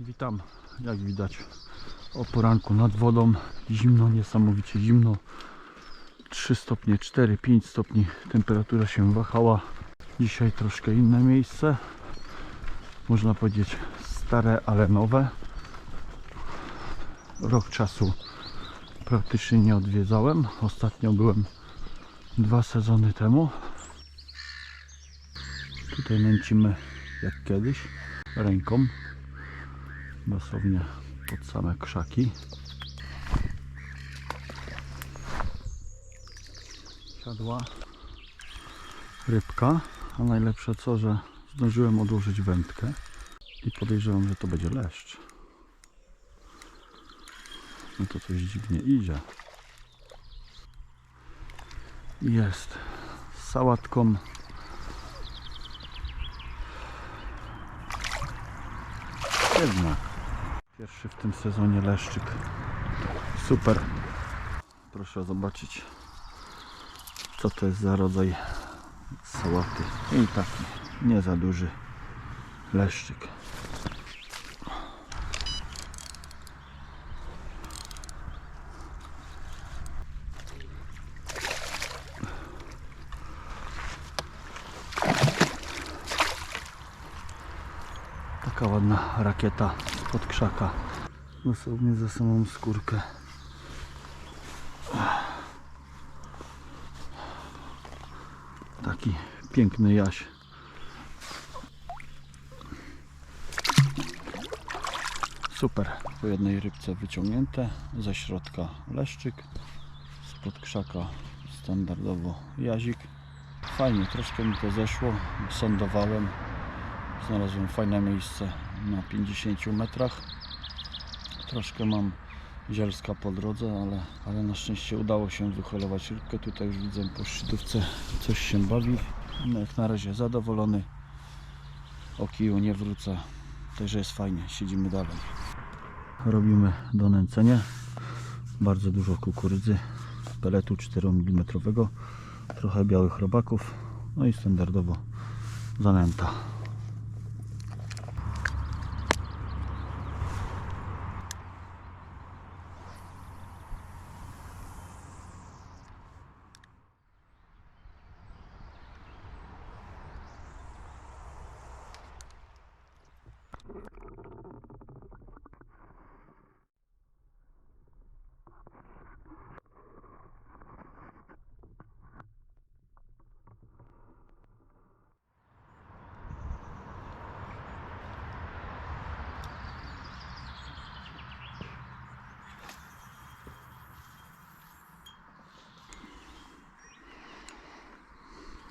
Witam, jak widać o poranku nad wodą. Zimno, niesamowicie zimno. 3 stopnie, 4, 5 stopni. Temperatura się wahała. Dzisiaj troszkę inne miejsce. Można powiedzieć stare, ale nowe. Rok czasu praktycznie nie odwiedzałem. Ostatnio byłem dwa sezony temu. Tutaj nęcimy jak kiedyś ręką dosłownie pod same krzaki. Siadła rybka, a najlepsze co, że zdążyłem odłożyć wędkę i podejrzewam, że to będzie leszcz. No to coś dziwnie idzie. Jest z sałatką Jednak. Pierwszy w tym sezonie leszczyk. Super. Proszę zobaczyć, co to jest za rodzaj sałaty. I taki nie za duży leszczyk. Taka ładna rakieta pod krzaka. Dosłownie za samą skórkę. Taki piękny jaś. Super. Po jednej rybce wyciągnięte. Ze środka leszczyk. Spod krzaka standardowo jazik. Fajnie, troszkę mi to zeszło. Sądowałem. Znalazłem fajne miejsce na 50 metrach. Troszkę mam zielska po drodze, ale, ale na szczęście udało się wyholować rybkę. Tutaj już widzę po szczytówce coś się bawi. No jak na razie zadowolony. O kiju nie wrócę. Także jest fajnie. Siedzimy dalej. Robimy donęcenie. Bardzo dużo kukurydzy. Peletu 4 mm. Trochę białych robaków. No i standardowo zanęta.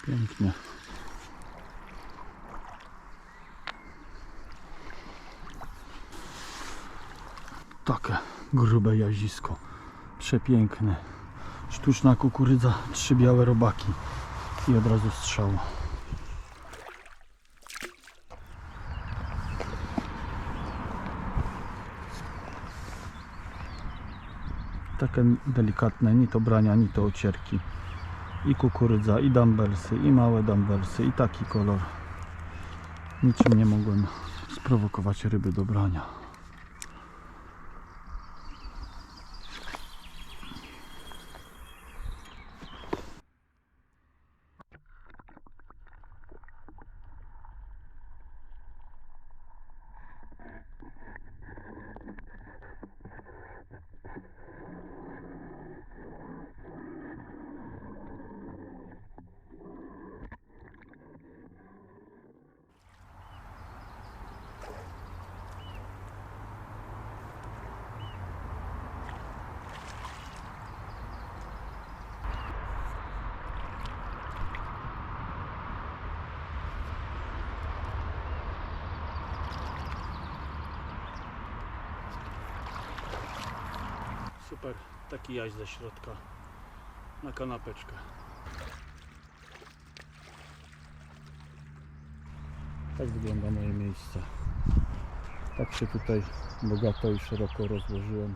Pięknie. Takie grube jazisko. Przepiękne. Sztuczna kukurydza, trzy białe robaki i od razu strzał. Takie delikatne, ni to brania, ni to ocierki i kukurydza, i dumbbellsy, i małe dumbbellsy, i taki kolor. Niczym nie mogłem sprowokować ryby do brania. Super, taki jaś ze środka na kanapeczkę. Tak wygląda moje miejsce. Tak się tutaj bogato i szeroko rozłożyłem.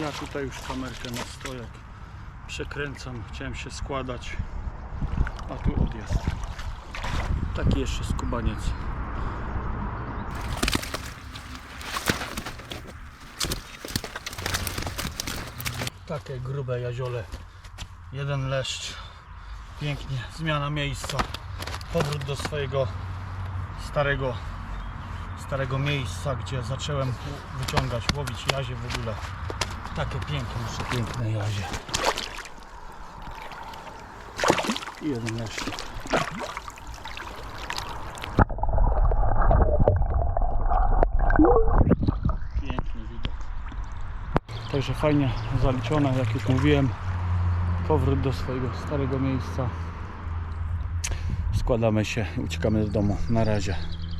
Ja tutaj już kamerkę na stojak przekręcam, chciałem się składać, a tu odjazd. Taki jeszcze skubaniec. Takie grube jaziole. Jeden leszcz. Pięknie. Zmiana miejsca. Powrót do swojego starego starego miejsca, gdzie zacząłem wyciągać, łowić jazie w ogóle. Takie piękne, jeszcze piękne jazie. I jeden leszcz. Piękny widok. Także fajnie zaliczone, jak już mówiłem. Powrót do swojego starego miejsca. Składamy się uciekamy do domu. Na razie.